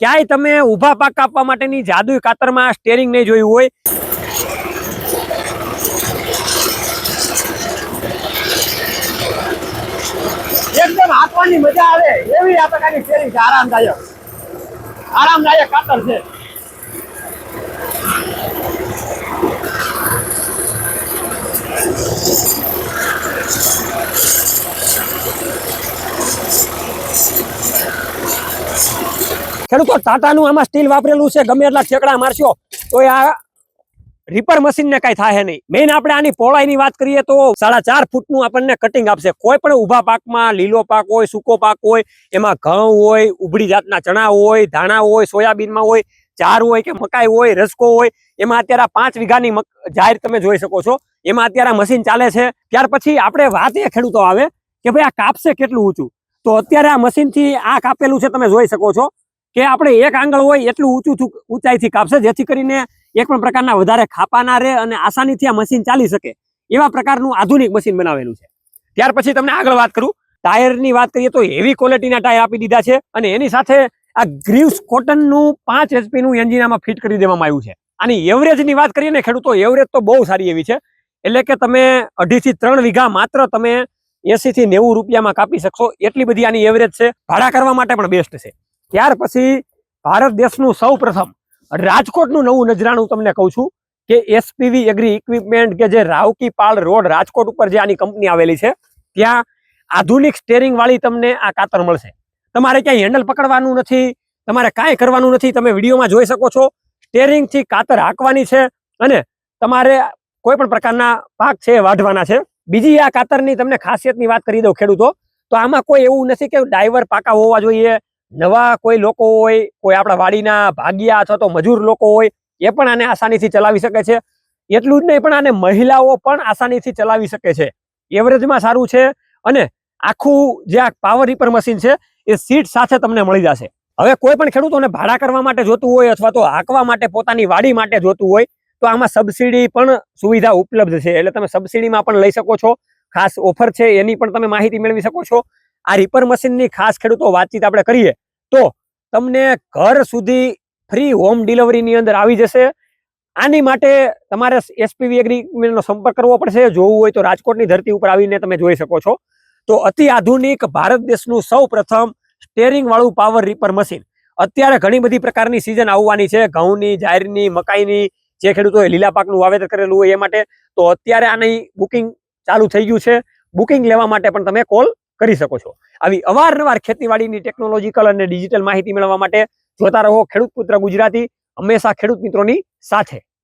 ક્યાંય તમે ઊભા પાક કાપવા માટેની જાદુ કાતરમાં સ્ટેરિંગ નહીં જોયું હોય? મજા આવે એવી આ પ્રકારની સ્ટેરિંગ છે. આરામદાયક. આરામદાયક કાતર છે. ખેડૂતો, ટાટાનું આમાં સ્ટીલ વાપરેલું છે, ગમે એટલા ઠેકડા મારશો તો આ રિપર મશીન ને કઈ થાય નહીં. મેઇન આપણે આની પહોળાઈની વાત કરીએ તો સાડા ચાર ફૂટનું આપણને કટિંગ આપશે. કોઈ પણ ઊભા પાકમાં, લીલો પાક હોય, સૂકો પાક હોય, એમાં ઘઉં હોય ઉબડી જાતના ચણા હોય, ધાણા હોય, સોયાબીનમાં હોય, ચાર હોય કે મકાઈ હોય, રસકો હોય, એમાં અત્યારે પાંચ વીઘાની જાહેર તમે જોઈ શકો છો. એમાં અત્યારે મશીન ચાલે છે. ત્યાર પછી આપણે વાત એ ખેડૂતો આવે કે ભાઈ આ કાપશે કેટલું ઊંચું? તો અત્યારે આ મશીનથી આ કાપેલું છે, તમે જોઈ શકો છો. કે આપણે એક આંગળ હોય એટલું ઊંચું ઊંચાઈથી કાપશે, જેથી કરીને એક પણ પ્રકારના વધારે ખાપા ના રહે અને આસાનીથી આ મશીન ચાલી શકે. એવા પ્રકારનું આધુનિક મશીન બનાવેલું છે. ત્યાર પછી તમને આગળ વાત કરું. ટાયરની વાત કરીએ તો હેવી ક્વોલિટીના ટાયર આપી દીધા છે અને એની સાથે આ ગ્રીવ્સ કોટનનું પાંચ એચપીનું એન્જિન આમાં ફિટ કરી દેવામાં આવ્યું છે. આની એવરેજની વાત કરીએ ને, ખેડૂતો એવરેજ તો બહુ સારી એવી છે. એટલે કે તમે અઢીથી ત્રણ વીઘા માત્ર તમે એસીથી નેવું રૂપિયામાં કાપી શકશો. એટલી બધી આની એવરેજ છે. ભાડા કરવા માટે પણ બેસ્ટ છે. ત્યાર પછી ભારત દેશનું સૌ પ્રથમ રાજકોટનું નવું નજરાણું તમને કહું છું કે એસપીવી એગ્રી ઇક્વિપમેન્ટ કે જે રાવકી પાળ રોડ રાજકોટ ઉપર જે આની કંપની આવેલી છે, ત્યાં આધુનિક સ્ટેરિંગ વાળી તમને આ કાતર મળશે. તમારે ક્યાંય હેન્ડલ પકડવાનું નથી, તમારે કાંઈ કરવાનું નથી, તમે વિડીયોમાં જોઈ શકો છો સ્ટેરિંગથી કાતર હાંકવાની છે અને તમારે કોઈ પણ પ્રકારના પાક છે વાઢવાના છે. બીજી આ કાતરની તમને ખાસિયતની વાત કરી દઉં ખેડૂતો, તો આમાં કોઈ એવું નથી કે ડાઈવર પાકા હોવા જોઈએ નવા કોઈ લોકો હોય, કોઈ આપણા વાડીના ભાગિયા અથવા તો મજૂર લોકો હોય, એ પણ આને આસાનીથી ચલાવી શકે છે. એટલું જ નહીં, પણ આને મહિલાઓ પણ આસાનીથી ચલાવી શકે છે. એવરેજમાં સારું છે અને આખું જે આ પાવર રીપર મશીન છે, એ સીટ સાથે તમને મળી જશે. હવે કોઈ પણ ખેડૂતોને ભાડા કરવા માટે જોતું હોય અથવા તો હાંકવા માટે, પોતાની વાડી માટે જોતું હોય, તો આમાં સબસિડી પણ સુવિધા ઉપલબ્ધ છે. એટલે તમે સબસિડીમાં પણ લઈ શકો છો. ખાસ ઓફર છે, એની પણ તમે માહિતી મેળવી શકો છો. આ રીપર મશીનની ખાસ ખેડૂતો વાતચીત આપણે કરીએ, તો તમને ઘર સુધી ફ્રી હોમ ડિલિવરીની અંદર આવી જશે. આની માટે તમારે એસપીવી એગ્રીમેન્ટનો સંપર્ક કરવો પડશે. જોવું હોય તો રાજકોટની ધરતી ઉપર આવીને તમે જોઈ શકો છો. તો અતિ આધુનિક ભારત દેશનું સૌ પ્રથમ સ્ટેરિંગવાળું પાવર રીપર મશીન અત્યારે ઘણી બધી પ્રકારની સિઝન આવવાની છે. ઘઉંની જાહેરની મકાઈની જે ખેડૂતોએ લીલા પાકનું વાવેતર કરેલું હોય એ માટે. તો અત્યારે આની બુકિંગ ચાલુ થઈ ગયું છે. બુકિંગ લેવા માટે પણ તમે કોલ કરી શકો છો. આવી અવારનવાર ખેતીવાડીની ટેકનોલોજીકલ અને ડિજિટલ માહિતી મેળવવા માટે જોતા રહો ખેડૂત પુત્ર ગુજરાતી હંમેશા ખેડૂત મિત્રોની સાથે.